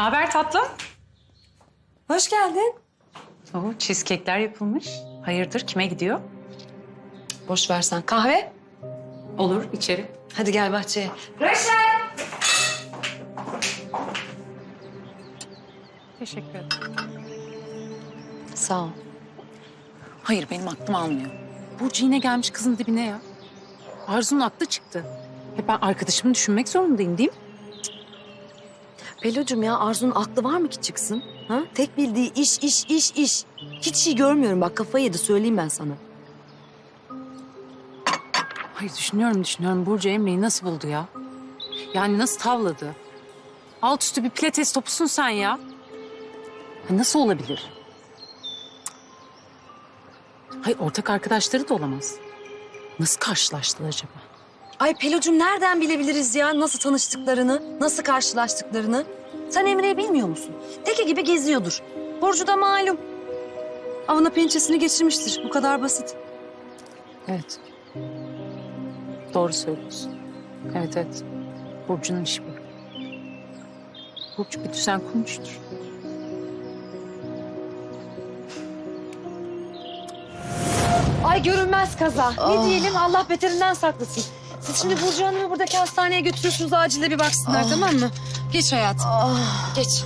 Ne haber tatlım? Hoş geldin. Oo, cheesecake'ler yapılmış. Hayırdır kime gidiyor? Boş versen. Kahve? Olur içeri. Hadi gel bahçeye. Teşekkür ederim. Sağ ol. Hayır benim aklım almıyor. Burcu yine gelmiş kızın dibine ya. Arzu'nun aklı çıktı. Hep ben arkadaşımı düşünmek zorundayım değil mi? Pelocuğum ya Arzu'nun aklı var mı ki çıksın? Ha? Tek bildiği iş, iş, iş, iş. Hiç şey görmüyorum bak kafayı yedi söyleyeyim ben sana. Hayır düşünüyorum düşünüyorum. Burcu Emre'yi nasıl buldu ya? Yani nasıl tavladı? Alt üstü bir pilates topusun sen ya. Ha, nasıl olabilir? Hayır ortak arkadaşları da olamaz. Nasıl karşılaştılar acaba? Ay Pelocuğum nereden bilebiliriz ya nasıl tanıştıklarını, nasıl karşılaştıklarını? Sen Emre'yi bilmiyor musun? Teke gibi geziyordur. Burcu da malum. Avına pençesini geçirmiştir. Bu kadar basit. Evet. Doğru söylüyorsun. Evet evet. Burcu'nun işi bu. Burcu bir düzen kurmuştur. Ay görünmez kaza. Ne diyelim Allah beterinden saklasın. Siz şimdi Burcu Hanım'ı buradaki hastaneye götürüyorsunuz acilde bir baksınlar tamam mı? Geç hayatım. Geç.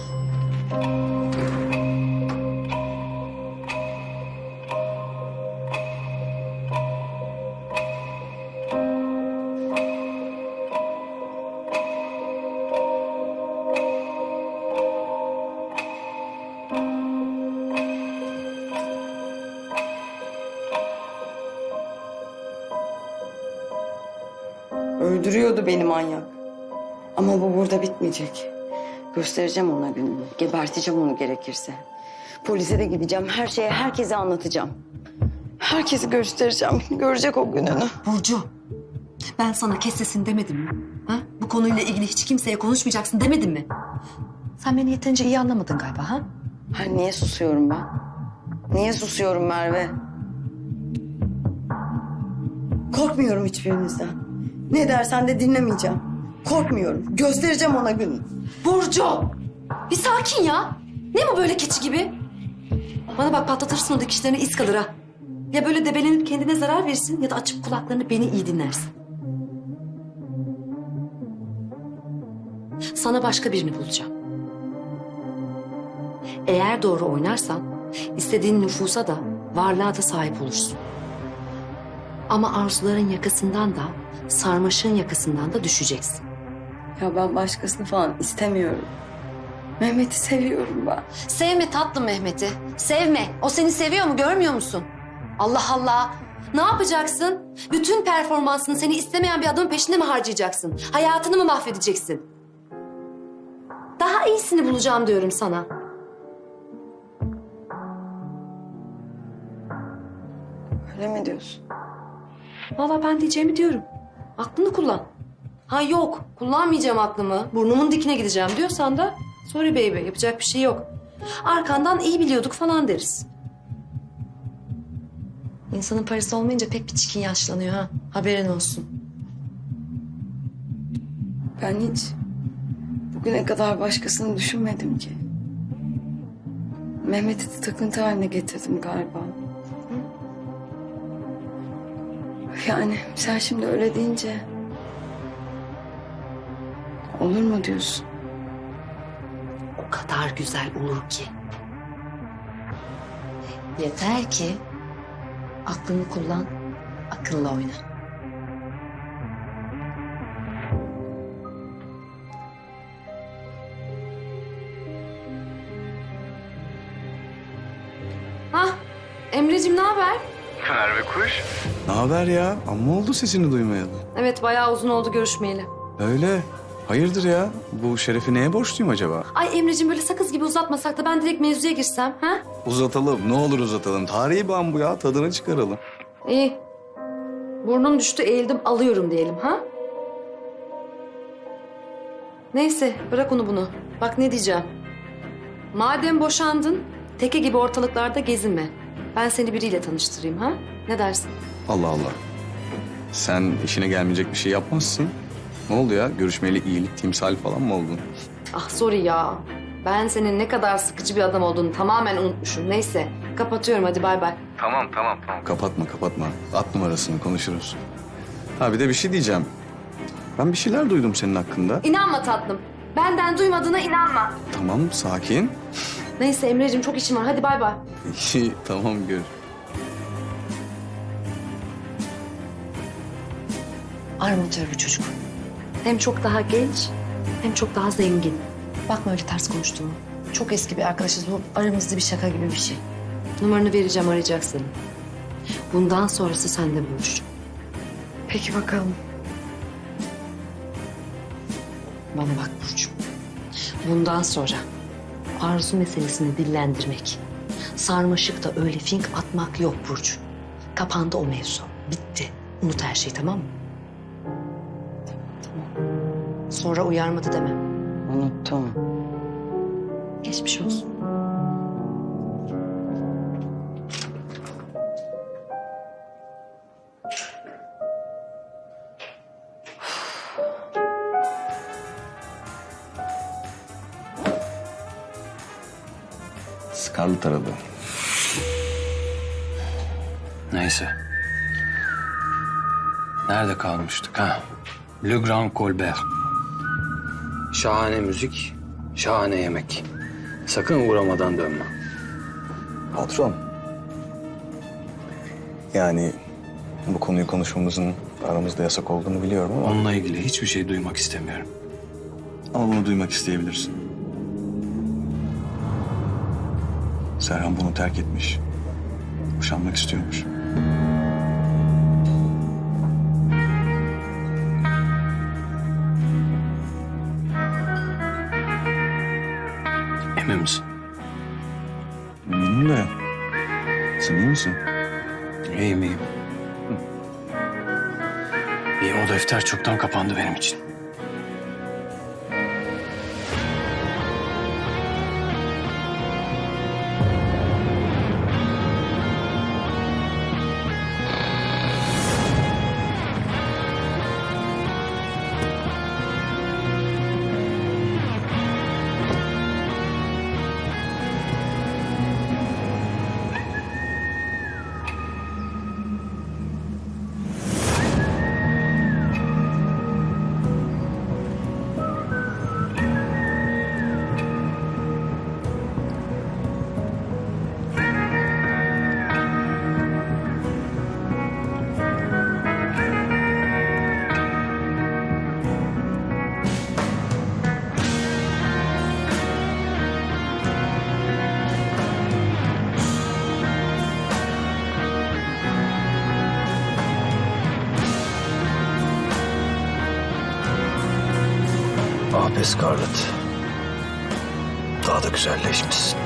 Öldürüyordu beni manyak. Ama bu burada bitmeyecek. Göstereceğim ona gününü. Geberteceğim onu gerekirse. Polise de gideceğim. Her şeye herkese anlatacağım. Herkesi göstereceğim. Görecek o gününü. Burcu. Ben sana kes sesini demedim mi? Ha? Bu konuyla ilgili hiç kimseye konuşmayacaksın demedim mi? Sen beni yeterince iyi anlamadın galiba ha? Ha, niye susuyorum ben? Niye susuyorum Merve? Korkmuyorum hiçbirinizden. Ne dersen de dinlemeyeceğim. Korkmuyorum. Göstereceğim ona gününü. Burcu! Bir sakin ya. Ne bu böyle keçi gibi? Bana bak patlatırsın o dikişlerine iz kalır ha. Ya böyle debelenip kendine zarar verirsin ya da açıp kulaklarını beni iyi dinlersin. Sana başka birini bulacağım. Eğer doğru oynarsan istediğin nüfusa da varlığa da sahip olursun. Ama arzuların yakasından da sarmaşığın yakasından da düşeceksin. Ya ben başkasını falan istemiyorum. Mehmet'i seviyorum ben. Sevme tatlı Mehmet'i. Sevme. O seni seviyor mu görmüyor musun? Allah Allah. Ne yapacaksın? Bütün performansını seni istemeyen bir adamın peşinde mi harcayacaksın? Hayatını mı mahvedeceksin? Daha iyisini bulacağım diyorum sana. Öyle mi diyorsun? Vallahi ben diyeceğimi diyorum. Aklını kullan. Ha yok, kullanmayacağım aklımı. Burnumun dikine gideceğim diyorsan da sorry baby, yapacak bir şey yok. Arkandan iyi biliyorduk falan deriz. İnsanın parası olmayınca pek bir çirkin yaşlanıyor ha. Haberin olsun. Ben hiç bugüne kadar başkasını düşünmedim ki. Mehmet'i de takıntı haline getirdim galiba. Yani sen şimdi öyle deyince... Olur mu diyorsun? O kadar güzel olur ki. Yeter ki aklını kullan, akılla oyna. Emre'cim ne haber? Merve Kuş. Ne haber ya? Amma oldu sesini duymayalı. Evet, bayağı uzun oldu görüşmeyeli. Öyle. Hayırdır ya? Bu şerefi neye borçluyum acaba? Ay Emre'cim böyle sakız gibi uzatmasak da ben direkt mevzuya girsem, ha? Uzatalım. Ne olur uzatalım. Tarihi ban bu ya. Tadını çıkaralım. İyi. Burnum düştü, eğildim, alıyorum diyelim, ha? Neyse, bırak onu bunu. Bak ne diyeceğim. Madem boşandın, teke gibi ortalıklarda gezinme. Ben seni biriyle tanıştırayım, ha? Ne dersin? Allah Allah. Sen işine gelmeyecek bir şey yapmazsın. Ne oldu ya? Görüşmeli iyilik timsali falan mı oldun? Ah sorry ya. Ben senin ne kadar sıkıcı bir adam olduğunu tamamen unutmuşum. Neyse kapatıyorum hadi bay bay. Tamam tamam tamam. Kapatma kapatma. At numarasını konuşuruz. Ha bir de bir şey diyeceğim. Ben bir şeyler duydum senin hakkında. İnanma tatlım. Benden duymadığına inanma. Tamam sakin. Neyse Emre'cim çok işim var hadi bay bay. İyi tamam gör. Armatör bir çocuk. Hem çok daha genç hem çok daha zengin. Bakma öyle ters konuştuğumu. Çok eski bir arkadaşız bu. Aramızda bir şaka gibi bir şey. Numaranı vereceğim arayacaksın. Bundan sonrası sende Burcu. Peki bakalım. Bana bak Burcu. Bundan sonra arzu meselesini dillendirmek, sarmaşıkta öyle fink atmak yok Burcu. Kapandı o mevzu. Bitti. Unut her şeyi tamam mı? Sonra uyarmadı deme. Unuttum. Geçmiş olsun. Scarlett aradı. Neyse. Nerede kalmıştık ha? Le Grand Colbert. Şahane müzik, şahane yemek. Sakın uğramadan dönme. Patron. Yani bu konuyu konuşmamızın aramızda yasak olduğunu biliyorum ama... Onunla ilgili hiçbir şey duymak istemiyorum. Ama bunu duymak isteyebilirsin. Serhan bunu terk etmiş. Boşanmak istiyormuş. Emin misin? Eminim de. Sen iyi misin? İyiyim iyiyim. İyi o defter çoktan kapandı benim için. Ah be Scarlett. Daha da güzelleşmişsin.